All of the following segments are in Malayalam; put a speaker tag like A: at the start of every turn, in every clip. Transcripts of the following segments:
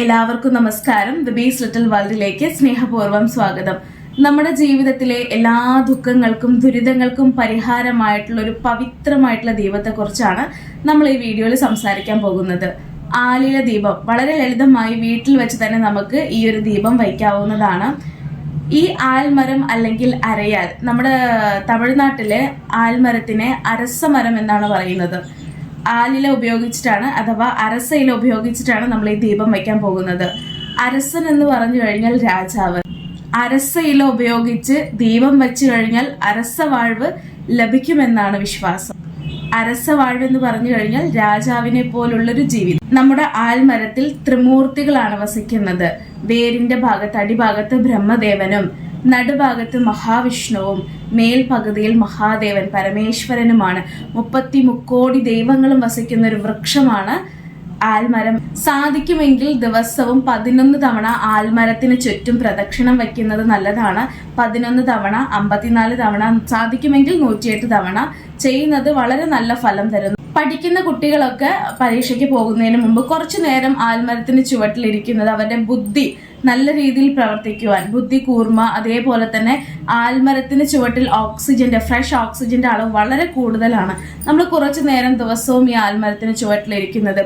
A: എല്ലാവർക്കും നമസ്കാരം. ദ ബീസ് ലിറ്റിൽ വേൾഡിലേക്ക് സ്നേഹപൂർവം സ്വാഗതം. നമ്മുടെ ജീവിതത്തിലെ എല്ലാ ദുഃഖങ്ങൾക്കും ദുരിതങ്ങൾക്കും പരിഹാരമായിട്ടുള്ള ഒരു പവിത്രമായിട്ടുള്ള ദീപത്തെക്കുറിച്ചാണ് നമ്മൾ ഈ വീഡിയോയിൽ സംസാരിക്കാൻ പോകുന്നത്. ആലില ദീപം വളരെ ലളിതമായി വീട്ടിൽ വെച്ച് തന്നെ നമുക്ക് ഈ ഒരു ദീപം വയ്ക്കാവുന്നതാണ്. ഈ ആൽമരം അല്ലെങ്കിൽ അരയാൽ നമ്മുടെ തമിഴ്നാട്ടിലെ ആൽമരത്തിനെ അരസമരം എന്നാണ് പറയുന്നത്. ആലില ഉപയോഗിച്ചിട്ടാണ് അഥവാ അരസയില ഉപയോഗിച്ചിട്ടാണ് നമ്മൾ ഈ ദീപം വയ്ക്കാൻ പോകുന്നത്. അരസൻ എന്ന് പറഞ്ഞു കഴിഞ്ഞാൽ രാജാവ്. അരസയില ഉപയോഗിച്ച് ദീപം വെച്ചു കഴിഞ്ഞാൽ അരസവാഴ്വ് ലഭിക്കുമെന്നാണ് വിശ്വാസം. അരസവാഴ്വ് എന്ന് പറഞ്ഞു കഴിഞ്ഞാൽ രാജാവിനെ പോലുള്ളൊരു ജീവിതം. നമ്മുടെ ആൽമരത്തിൽ ത്രിമൂർത്തികളാണ് വസിക്കുന്നത്. വേരിന്റെ ഭാഗത്ത് അടിഭാഗത്ത് ബ്രഹ്മദേവനും നടുഭാഗത്ത് മഹാവിഷ്ണുവും മേൽപകുതിയിൽ മഹാദേവൻ പരമേശ്വരനുമാണ്. മുപ്പത്തി മുക്കോടി ദൈവങ്ങളും വസിക്കുന്ന ഒരു വൃക്ഷമാണ് ആൽമരം. സാധിക്കുമെങ്കിൽ ദിവസവും പതിനൊന്ന് തവണ ആൽമരത്തിന് ചുറ്റും പ്രദക്ഷിണം വയ്ക്കുന്നത് നല്ലതാണ്. പതിനൊന്ന് തവണ അമ്പത്തിനാല് തവണ സാധിക്കുമെങ്കിൽ നൂറ്റിയെട്ട് തവണ ചെയ്യുന്നത് വളരെ നല്ല ഫലം തരുന്നു. പഠിക്കുന്ന കുട്ടികളൊക്കെ പരീക്ഷയ്ക്ക് പോകുന്നതിന് മുമ്പ് കുറച്ചു നേരം ആൽമരത്തിന് ചുവട്ടിലിരിക്കുന്നത് അവരുടെ ബുദ്ധി നല്ല രീതിയിൽ പ്രവർത്തിക്കുവാൻ. ബുദ്ധി കൂർമ്മ അതേപോലെ തന്നെ ആൽമരത്തിന് ചുവട്ടിൽ ഓക്സിജന്റെ ഫ്രഷ് ഓക്സിജന്റെ അളവ് വളരെ കൂടുതലാണ്. നമ്മൾ കുറച്ചു നേരം ദിവസവും ഈ ആൽമരത്തിന് ചുവട്ടിലിരിക്കുന്നത്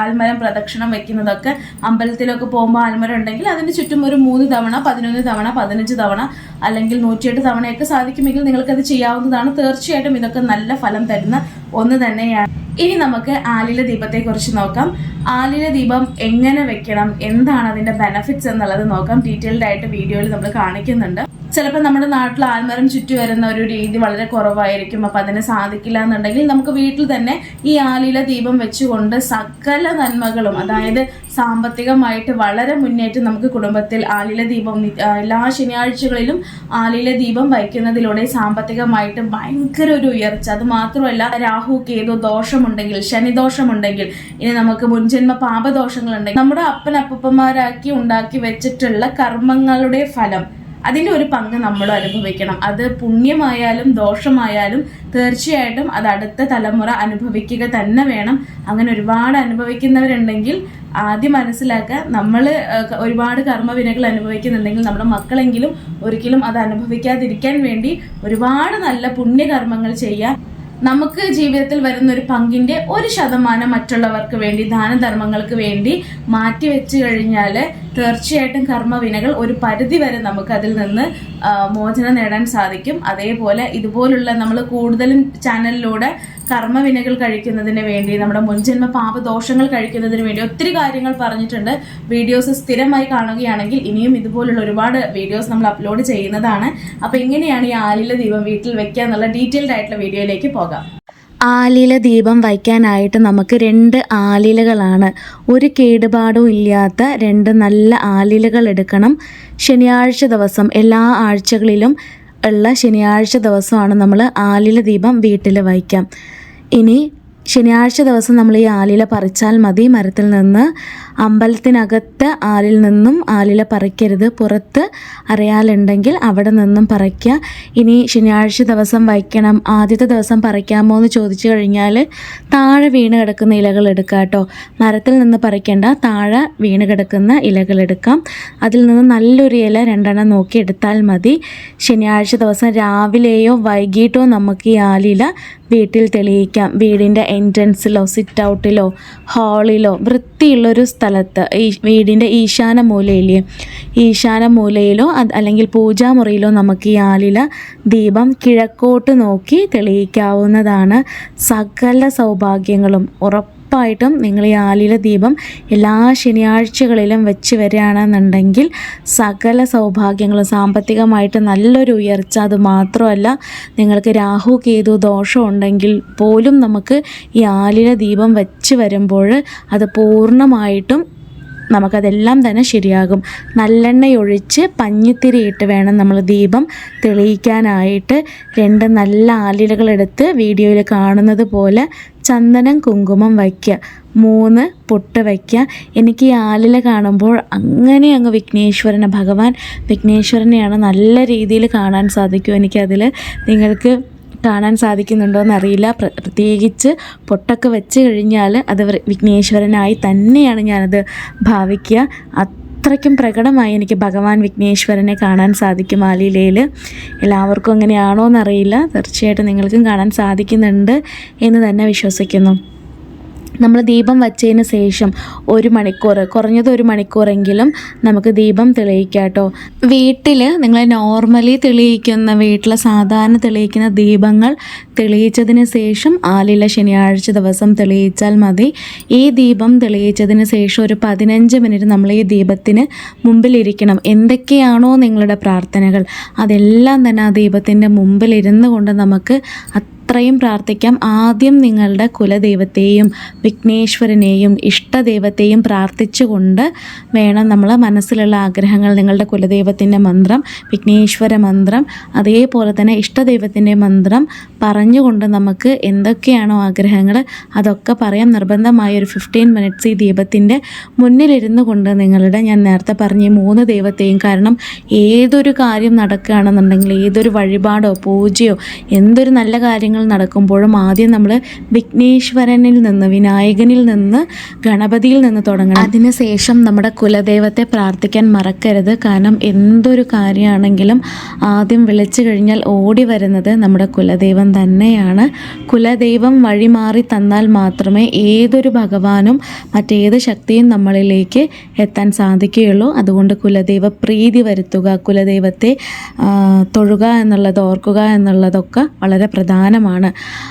A: ആൽമരം പ്രദക്ഷിണം വെക്കുന്നതൊക്കെ അമ്പലത്തിലൊക്കെ പോകുമ്പോൾ ആൽമരം ഉണ്ടെങ്കിൽ അതിന് ചുറ്റും ഒരു മൂന്ന് തവണ പതിനൊന്ന് തവണ പതിനഞ്ച് തവണ അല്ലെങ്കിൽ നൂറ്റിയെട്ട് തവണയൊക്കെ സാധിക്കുമെങ്കിൽ നിങ്ങൾക്കത് ചെയ്യാവുന്നതാണ്. തീർച്ചയായിട്ടും ഇതൊക്കെ നല്ല ഫലം തരുന്ന ഒന്ന് തന്നെയാണ്. ഇനി നമുക്ക് ആലില ദീപത്തെ കുറിച്ച് നോക്കാം. ആലില ദീപം എങ്ങനെ വെക്കണം? എന്താണ് അതിന്റെ ബെനഫിറ്റ്സ് എന്നുള്ളത് നോക്കാം. ഡീറ്റെയിൽഡ് ആയിട്ട് വീഡിയോയിൽ നമ്മൾ കാണിക്കുന്നുണ്ട്. ചിലപ്പോൾ നമ്മുടെ നാട്ടിൽ ആൽമരം ചുറ്റി വരുന്ന ഒരു രീതി വളരെ കുറവായിരിക്കും. അപ്പം അതിന് സാധിക്കില്ല എന്നുണ്ടെങ്കിൽ നമുക്ക് വീട്ടിൽ തന്നെ ഈ ആലില ദീപം വെച്ചുകൊണ്ട് സകല നന്മകളും അതായത് സാമ്പത്തികമായിട്ട് വളരെ മുന്നേറ്റം നമുക്ക് കുടുംബത്തിൽ ആലില ദീപം എല്ലാ ശനിയാഴ്ചകളിലും ആലില ദീപം വയ്ക്കുന്നതിലൂടെ സാമ്പത്തികമായിട്ട് ഭയങ്കര ഒരു ഉയർച്ച. അത് മാത്രമല്ല രാഹു കേതു ദോഷമുണ്ടെങ്കിൽ ശനിദോഷമുണ്ടെങ്കിൽ ഇനി നമുക്ക് മുൻജന്മ പാപദോഷങ്ങളുണ്ടെങ്കിൽ നമ്മുടെ അപ്പൻ അപ്പൂപ്പന്മാരാക്കി ഉണ്ടാക്കി വെച്ചിട്ടുള്ള കർമ്മങ്ങളുടെ ഫലം അതിന്റെ ഒരു പങ്ക് നമ്മൾ അനുഭവിക്കണം. അത് പുണ്യമായാലും ദോഷമായാലും തീർച്ചയായിട്ടും അത് അടുത്ത തലമുറ അനുഭവിക്കുക തന്നെ വേണം. അങ്ങനെ ഒരുപാട് അനുഭവിക്കുന്നവരുണ്ടെങ്കിൽ ആദ്യം മനസ്സിലാക്കുക നമ്മൾ ഒരുപാട് കർമ്മവിനകൾ അനുഭവിക്കുന്നുണ്ടെങ്കിൽ നമ്മുടെ മക്കളെങ്കിലും ഒരിക്കലും അത് അനുഭവിക്കാതിരിക്കാൻ വേണ്ടി ഒരുപാട് നല്ല പുണ്യകർമ്മങ്ങൾ ചെയ്യാൻ നമുക്ക് ജീവിതത്തിൽ വരുന്ന ഒരു പങ്കിന്റെ ഒരു ശതമാനം മറ്റുള്ളവർക്ക് വേണ്ടി ദാനധർമ്മങ്ങൾക്ക് വേണ്ടി മാറ്റി വെച്ചു കഴിഞ്ഞാൽ തീർച്ചയായിട്ടും കർമ്മവിനകൾ ഒരു പരിധി വരെ നമുക്ക് അതിൽ നിന്ന് മോചനം നേടാൻ സാധിക്കും. അതേപോലെ ഇതുപോലുള്ള നമ്മൾ കൂടുതലും ചാനലിലൂടെ കർമ്മവിനകൾ കഴിക്കുന്നതിന് വേണ്ടി നമ്മുടെ മുൻജന്മ പാപദോഷങ്ങൾ കഴിക്കുന്നതിന് വേണ്ടി ഒത്തിരി കാര്യങ്ങൾ പറഞ്ഞിട്ടുണ്ട്. വീഡിയോസ് സ്ഥിരമായി കാണുകയാണെങ്കിൽ ഇനിയും ഇതുപോലുള്ള ഒരുപാട് വീഡിയോസ് നമ്മൾ അപ്ലോഡ് ചെയ്യുന്നതാണ്. അപ്പൊ എങ്ങനെയാണ് ഈ ആലില ദീപം വീട്ടിൽ വെക്കുക എന്നുള്ള ഡീറ്റെയിൽഡ് ആയിട്ടുള്ള വീഡിയോയിലേക്ക് പോകാം.
B: ആലില ദീപം വയ്ക്കാനായിട്ട് നമുക്ക് രണ്ട് ആലിലകളാണ്. ഒരു കേടുപാടും ഇല്ലാത്ത രണ്ട് നല്ല ആലിലകൾ എടുക്കണം. ശനിയാഴ്ച ദിവസം എല്ലാ ആഴ്ചകളിലും ഉള്ള ശനിയാഴ്ച ദിവസമാണ് നമ്മൾ ആലില ദീപം വീട്ടിൽ വയ്ക്കാം. ഇനി ശനിയാഴ്ച ദിവസം നമ്മൾ ഈ ആലില പറിച്ചാൽ മതി. മരത്തിൽ നിന്ന് അമ്പലത്തിനകത്ത് ആലിൽ നിന്നും ആലില പറിക്കരുത്. പുറത്ത് അറിയാലുണ്ടെങ്കിൽ അവിടെ നിന്നും പറിക്കുക. ഇനി ശനിയാഴ്ച ദിവസം വയ്ക്കണം. ആദ്യത്തെ ദിവസം പറിക്കാമോ എന്ന് ചോദിച്ചു കഴിഞ്ഞാൽ താഴെ വീണ് കിടക്കുന്ന ഇലകൾ എടുക്കുക കേട്ടോ. മരത്തിൽ നിന്ന് പറിക്കേണ്ട താഴെ വീണ് കിടക്കുന്ന ഇലകൾ എടുക്കാം. അതിൽ നിന്ന് നല്ലൊരു ഇല രണ്ടെണ്ണം നോക്കി എടുത്താൽ മതി. ശനിയാഴ്ച ദിവസം രാവിലെയോ വൈകിട്ടോ നമുക്ക് ഈ ആലില വീട്ടിൽ തെളിയിക്കാം. വീടിന്റെ എൻട്രൻസിലോ സിറ്റ് ഔട്ടിലോ ഹാളിലോ വൃത്തിയുള്ളൊരു സ്ഥലത്ത്. ഈ വീടിന്റെ ഈശാന മൂലയിൽ ഈശാന മൂലയിലോ അല്ലെങ്കിൽ പൂജാമുറിയിലോ നമുക്ക് ഈ ആലില ദീപം കിഴക്കോട്ട് നോക്കി തെളിയിക്കാവുന്നതാണ് സകല സൗഭാഗ്യങ്ങളും ഉറപ്പായിട്ടും നിങ്ങൾ ഈ ആലില ദീപം എല്ലാ ശനിയാഴ്ചകളിലും വെച്ച് വരികയാണെന്നുണ്ടെങ്കിൽ സകല സൗഭാഗ്യങ്ങളും സാമ്പത്തികമായിട്ട് നല്ലൊരു ഉയർച്ച അത് മാത്രമല്ല നിങ്ങൾക്ക് രാഹു കേതു ദോഷം ഉണ്ടെങ്കിൽ പോലും നമുക്ക് ഈ ആലില ദീപം വെച്ച് വരുമ്പോൾ അത് പൂർണമായിട്ടും നമുക്കതെല്ലാം തന്നെ ശരിയാകും. നല്ലെണ്ണയൊഴിച്ച് പഞ്ഞിത്തിരിയിട്ട് വേണം നമ്മൾ ദീപം തെളിയിക്കാനായിട്ട്. രണ്ട് നല്ല ആലിലകളെടുത്ത് വീഡിയോയിൽ കാണുന്നത് പോലെ ചന്ദനം കുങ്കുമം വയ്ക്കുക. മൂന്ന് പൊട്ട് വയ്ക്കുക. എനിക്ക് ഈ ആലില കാണുമ്പോൾ അങ്ങനെ അങ്ങ് വിഘ്നേശ്വരനെ ഭഗവാൻ വിഘ്നേശ്വരനെയാണ് നല്ല രീതിയിൽ കാണാൻ സാധിക്കും എനിക്കതിൽ. നിങ്ങൾക്ക് കാണാൻ സാധിക്കുന്നുണ്ടോ എന്നറിയില്ല പ്ര- പ്രത്യേകിച്ച് പൊട്ടൊക്കെ വെച്ച് കഴിഞ്ഞാൽ അത് വിഘ്നേശ്വരനായി തന്നെയാണ് ഞാനത് ഭാവിക്കുക. അത്രയ്ക്കും പ്രകടമായി എനിക്ക് ഭഗവാൻ വിഘ്നേശ്വരനെ കാണാൻ സാധിക്കും ആലിലയിൽ എല്ലാവർക്കും അങ്ങനെയാണോ എന്നറിയില്ല തീർച്ചയായിട്ടും നിങ്ങൾക്കും കാണാൻ സാധിക്കുന്നുണ്ട് എന്ന് തന്നെ വിശ്വസിക്കുന്നു. നമ്മൾ ദീപം വച്ചതിന് ശേഷം ഒരു മണിക്കൂർ കുറഞ്ഞത് ഒരു മണിക്കൂറെങ്കിലും നമുക്ക് ദീപം തെളിയിക്കാം കേട്ടോ. വീട്ടിൽ നിങ്ങൾ നോർമലി തെളിയിക്കുന്ന വീട്ടിലെ സാധാരണ തെളിയിക്കുന്ന ദീപങ്ങൾ തെളിയിച്ചതിന് ശേഷം ആലില ശനിയാഴ്ച ദിവസം തെളിയിച്ചാൽ മതി. ഈ ദീപം തെളിയിച്ചതിന് ശേഷം ഒരു പതിനഞ്ച് മിനിറ്റ് നമ്മൾ ഈ ദീപത്തിന് മുമ്പിലിരിക്കണം. എന്തൊക്കെയാണോ നിങ്ങളുടെ പ്രാർത്ഥനകൾ അതെല്ലാം തന്നെ ആ ദീപത്തിന്റെ മുമ്പിലിരുന്ന് കൊണ്ട് നമുക്ക് അത്രയും പ്രാർത്ഥിക്കാം. ആദ്യം നിങ്ങളുടെ കുലദൈവത്തെയും വിഘ്നേശ്വരനെയും ഇഷ്ടദൈവത്തെയും പ്രാർത്ഥിച്ചുകൊണ്ട് വേണം നമ്മൾ മനസ്സിലുള്ള ആഗ്രഹങ്ങൾ നിങ്ങളുടെ കുലദൈവത്തിന്റെ മന്ത്രം വിഘ്നേശ്വര മന്ത്രം അതേപോലെ തന്നെ ഇഷ്ടദൈവത്തിന്റെ മന്ത്രം പറഞ്ഞുകൊണ്ട് നമുക്ക് എന്തൊക്കെയാണോ ആഗ്രഹങ്ങൾ അതൊക്കെ പറയാം. നിർബന്ധമായ ഒരു ഫിഫ്റ്റീൻ മിനിറ്റ്സ് ഈ ദൈവത്തിന്റെ മുന്നിലിരുന്നു കൊണ്ട് നിങ്ങളുടെ ഞാൻ നേരത്തെ പറഞ്ഞ മൂന്ന് ദൈവത്തെയും കാരണം ഏതൊരു കാര്യം നടക്കുകയാണെന്നുണ്ടെങ്കിൽ ഏതൊരു വഴിപാടോ പൂജയോ എന്തൊരു നല്ല കാര്യങ്ങൾ നടക്കുമ്പോഴും ആദ്യം നമ്മൾ വിഘ്നേശ്വരനിൽ നിന്ന് വിനായകനിൽ നിന്ന് ഗണപതിയിൽ നിന്ന് തുടങ്ങണം. അതിനുശേഷം നമ്മുടെ കുലദൈവത്തെ പ്രാർത്ഥിക്കാൻ മറക്കരുത്. കാരണം എന്തൊരു കാര്യമാണെങ്കിലും ആദ്യം വിളിച്ചു കഴിഞ്ഞാൽ ഓടി വരുന്നത് നമ്മുടെ കുലദൈവം തന്നെയാണ്. കുലദൈവം വഴിമാറി തന്നാൽ മാത്രമേ ഏതൊരു ഭഗവാനും മറ്റേത് ശക്തിയും നമ്മളിലേക്ക് എത്താൻ സാധിക്കുകയുള്ളൂ. അതുകൊണ്ട് കുലദൈവ പ്രീതി വരുത്തുക കുലദൈവത്തെ തൊഴുക എന്നുള്ളത് ഓർക്കുക എന്നുള്ളതൊക്കെ വളരെ പ്രധാനമാണ്.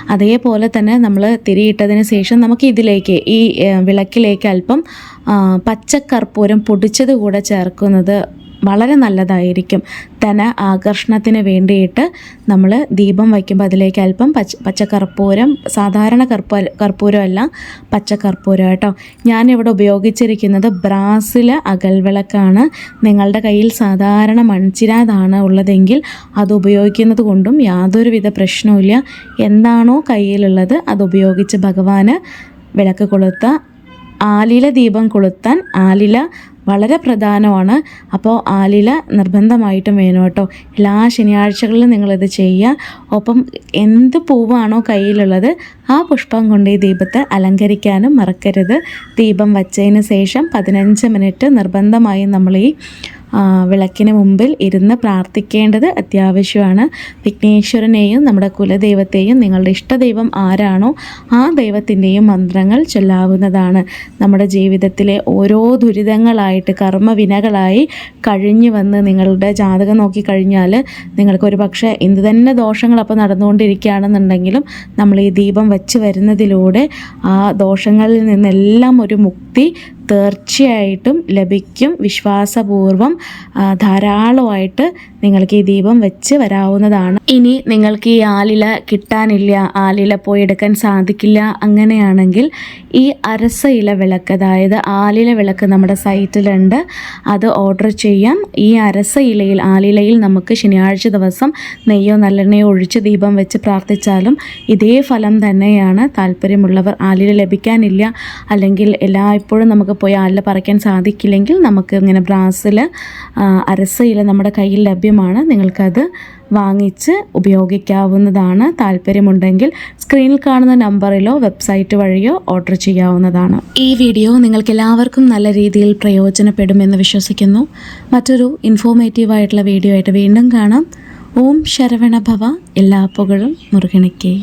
B: അതേപോലെ തന്നെ നമ്മൾ തിരിയിട്ടതിന് ശേഷം നമുക്ക് ഇതിലേക്ക് ഈ വിളക്കിലേക്ക് അല്പം പച്ചക്കർപ്പൂരം പൊടിച്ചത് കൂടെ ചേർക്കുന്നത് വളരെ നല്ലതായിരിക്കും. ധന ആകർഷണത്തിന് വേണ്ടിയിട്ട് നമ്മൾ ദീപം വയ്ക്കുമ്പോൾ അതിലേക്ക് അല്പം പച്ച പച്ചക്കർപ്പൂരം സാധാരണ കർപ്പൂ കർപ്പൂരമല്ല പച്ചക്കർപ്പൂരം കേട്ടോ. ഞാനിവിടെ ഉപയോഗിച്ചിരിക്കുന്നത് ബ്രാസിലെ അകൽവിളക്കാണ്. നിങ്ങളുടെ കയ്യിൽ സാധാരണ മൺചിരാതാണ് ഉള്ളതെങ്കിൽ അത് ഉപയോഗിക്കുന്നത് കൊണ്ടും യാതൊരുവിധ പ്രശ്നവുമില്ല. എന്താണോ കയ്യിലുള്ളത് അത് ഉപയോഗിച്ച് ഭഗവാന് വിളക്ക് കൊളുത്ത ആലില ദീപം കൊളുത്താൻ ആലില വളരെ പ്രധാനമാണ്. അപ്പോൾ ആലില നിർബന്ധമായിട്ടും വേണം കേട്ടോ. എല്ലാ ശനിയാഴ്ചകളിലും നിങ്ങളിത് ചെയ്യുക. ഒപ്പം എന്ത് പൂവാണോ കയ്യിലുള്ളത് ആ പുഷ്പം കൊണ്ട് ഈ ദീപത്തെ അലങ്കരിക്കാനും മറക്കരുത്. ദീപം വച്ചതിന് ശേഷം പതിനഞ്ച് മിനിറ്റ് നിർബന്ധമായും നമ്മൾ ഈ വിളക്കിന് മുമ്പിൽ ഇരുന്ന് പ്രാർത്ഥിക്കേണ്ടത് അത്യാവശ്യമാണ്. വിഘ്നേശ്വരനെയും നമ്മുടെ കുലദൈവത്തെയും നിങ്ങളുടെ ഇഷ്ടദൈവം ആരാണോ ആ ദൈവത്തിന്റെയും മന്ത്രങ്ങൾ ചൊല്ലാവുന്നതാണ്. നമ്മുടെ ജീവിതത്തിലെ ഓരോ ദുരിതങ്ങളായിട്ട് കർമ്മവിനകളായി കഴിഞ്ഞു വന്ന് നിങ്ങളുടെ ജാതകം നോക്കി കഴിഞ്ഞാൽ നിങ്ങൾക്ക് ഒരു പക്ഷേ എന്ത് തന്നെ ദോഷങ്ങൾ അപ്പോൾ നടന്നുകൊണ്ടിരിക്കുകയാണെന്നുണ്ടെങ്കിലും നമ്മൾ ഈ ദീപം വെച്ച് വരുന്നതിലൂടെ ആ ദോഷങ്ങളിൽ നിന്നെല്ലാം ഒരു മുക്തി തീർച്ചയായിട്ടും ലഭിക്കും. വിശ്വാസപൂർവം ധാരാളമായിട്ട് നിങ്ങൾക്ക് ഈ ദീപം വെച്ച് വരാവുന്നതാണ്. ഇനി നിങ്ങൾക്ക് ഈ ആലില കിട്ടാനില്ല ആലില പോയി എടുക്കാൻ സാധിക്കില്ല അങ്ങനെയാണെങ്കിൽ ഈ അരസ ഇല വിളക്ക് അതായത് ആലില വിളക്ക് നമ്മുടെ സൈറ്റിലുണ്ട്. അത് ഓർഡർ ചെയ്യാം. ഈ അരസ ഇലയിൽ ആലിലയിൽ നമുക്ക് ശനിയാഴ്ച ദിവസം നെയ്യോ നല്ലെണ്ണയോ ഒഴിച്ച് ദീപം വെച്ച് പ്രാർത്ഥിച്ചാലും ഇതേ ഫലം തന്നെയാണ്. താല്പര്യമുള്ളവർ ആലില ലഭിക്കാനില്ല അല്ലെങ്കിൽ എല്ലായ്പ്പോഴും നമുക്ക് പോയി ആലില പറിക്കാൻ സാധിക്കില്ലെങ്കിൽ നമുക്ക് ഇങ്ങനെ ബ്രാസിൽ ഇല നമ്മുടെ കയ്യിൽ ലഭ്യമാണ്. നിങ്ങൾക്കത് വാങ്ങിച്ച് ഉപയോഗിക്കാവുന്നതാണ്. താല്പര്യമുണ്ടെങ്കിൽ സ്ക്രീനിൽ കാണുന്ന നമ്പറിലോ വെബ്സൈറ്റ് വഴിയോ ഓർഡർ ചെയ്യാവുന്നതാണ്. ഈ വീഡിയോ നിങ്ങൾക്ക് എല്ലാവർക്കും നല്ല രീതിയിൽ പ്രയോജനപ്പെടുമെന്ന് വിശ്വസിക്കുന്നു. മറ്റൊരു ഇൻഫോർമേറ്റീവ് ആയിട്ടുള്ള വീഡിയോ ആയിട്ട് വീണ്ടും കാണാം. ഓം ശരവണഭവ എല്ലാ പുകഴും മുരുകണിക്കേ